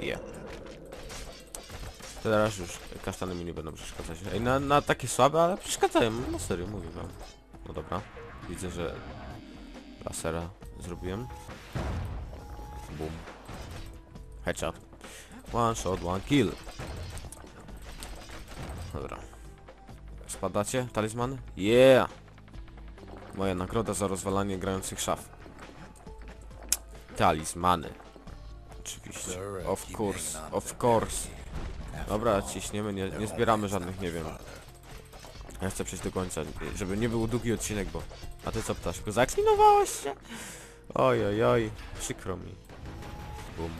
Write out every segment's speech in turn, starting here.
Je. Teraz już kasztany mi nie będą przeszkadzać. Ej, na, na takie słabe, ale przeszkadzają. No serio, mówię wam. No dobra. Widzę, że lasera zrobiłem. Boom. Headshot. One shot, one kill. Dobra. Spadacie? Talizmany? Yeah! Moja nagroda za rozwalanie grających szaf. Talizmany. Oczywiście. Of course, of course. Dobra, ciśniemy, nie, nie zbieramy żadnych, nie wiem. Ja chcę przejść do końca, żeby nie był długi odcinek, bo... A ty co, ptaszku, zaklinowałeś się? Oj, oj, oj, przykro mi. Bum.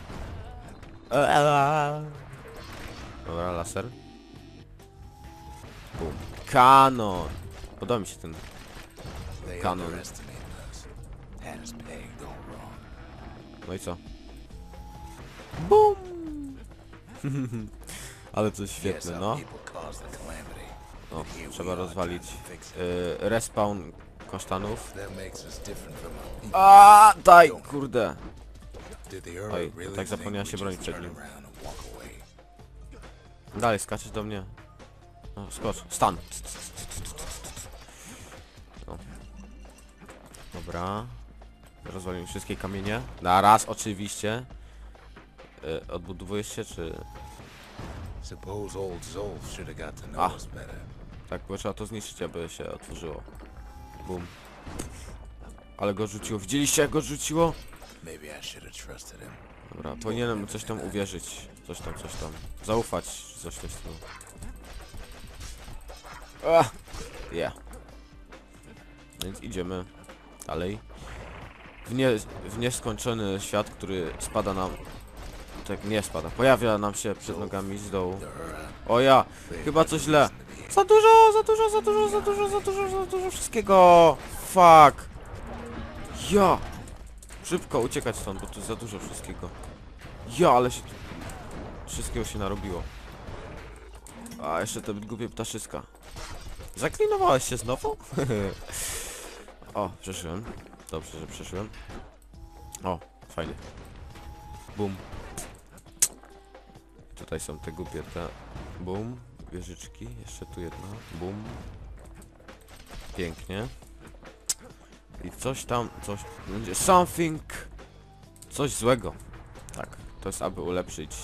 Dobra, laser. Bum. Kanon! Podoba mi się ten... Kanon. No i co? Bum! Ale to świetne, no. No, trzeba rozwalić. trying to fix it. Y, respawn people. A, daj, kurde. Oj, tak zapomniałem się bronić przed nim. Dalej, skaczesz do mnie. No, skocz. Stan. Dobra. Rozwalimy wszystkie kamienie. Na raz, oczywiście. Y, odbudowujesz się, czy... Suppose old Zolf should have got to know Ah. us better. Tak, bo trzeba to zniszczyć, aby się otworzyło. Bum. Ale go rzuciło. Widzieliście jak go rzuciło? Maybe I should have trusted him. Dobra, powinienem coś tam uwierzyć. Coś tam, coś tam. Zaufać, coś stylu. Ah! Yeah. Więc idziemy dalej. W, nie, w nieskończony świat, który spada nam... Tak, nie spada. Pojawia nam się przed nogami z dołu. O ja! Chyba coś źle. Za dużo, za dużo, za dużo, za dużo, za dużo, za dużo wszystkiego! Fuck! Ja! Szybko uciekać stąd, bo tu za dużo wszystkiego. Ja, ale się tu... Wszystkiego się narobiło. A, jeszcze te głupie ptaszyska. Zaklinowałeś się znowu? o, przeszłem. Dobrze, że przeszłem. O, fajnie. Bum. Tutaj są te głupie te... Bum. Wieżyczki. Jeszcze tu jedna. Bum. Pięknie. I coś tam, coś będzie something, coś złego. Tak, to jest aby ulepszyć,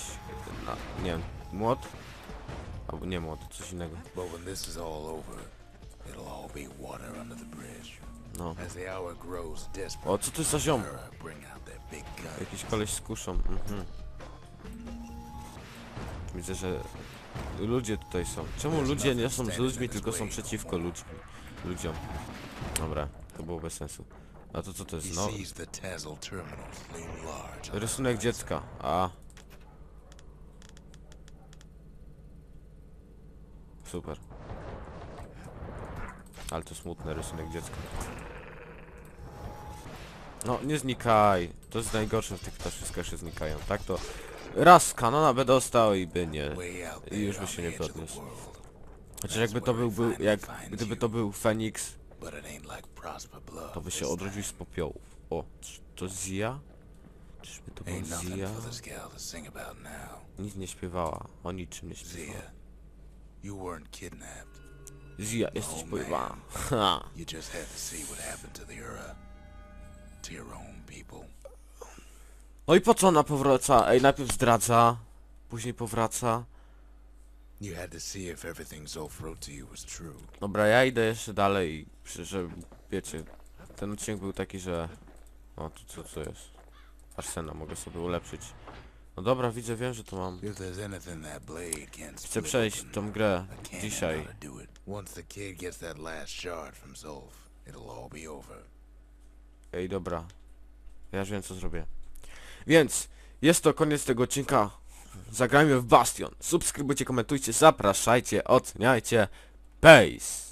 na, nie wiem, młot? Albo nie młot, coś innego. No. O, co to jest za ziom? Jakiś koleś z kuszą, mhm. Widzę, że ludzie tutaj są. Czemu ludzie nie są z ludźmi, tylko są przeciwko ludźmi? Ludziom. Dobra, to było bez sensu. A to co to jest? No, rysunek dziecka. A. Super. Ale to smutny rysunek dziecka. No, nie znikaj. To jest najgorsze w tych ptaszyskach, że znikają. Tak to... Raz z kanona by dostał i by nie. I już by się nie podniósł. Chociaż jakby to był, był, jak, gdyby to był Feniks, to by się odrodził z popiołów. O, czy to Zia? Czyżby to był Zia? Nic nie śpiewała, o niczym nie śpiewała. Zia, jesteś Oh, pojebana. Ha. No i po co ona powraca? Ej, najpierw zdradza, później powraca. You had to see if everything Zolf wrote to you was true. Dobra, ja idę jeszcze dalej, że wiecie, ten odcinek był taki, że... O, tu co, co jest? Arsena mogę sobie ulepszyć. No dobra, widzę, wiem, że to mam. Chcę przejść tą grę dzisiaj. Ej, dobra. Ja już wiem, co zrobię. Więc, jest to koniec tego odcinka. Zagrajmy w Bastion. Subskrybujcie, komentujcie, zapraszajcie, oceniajcie. Peace!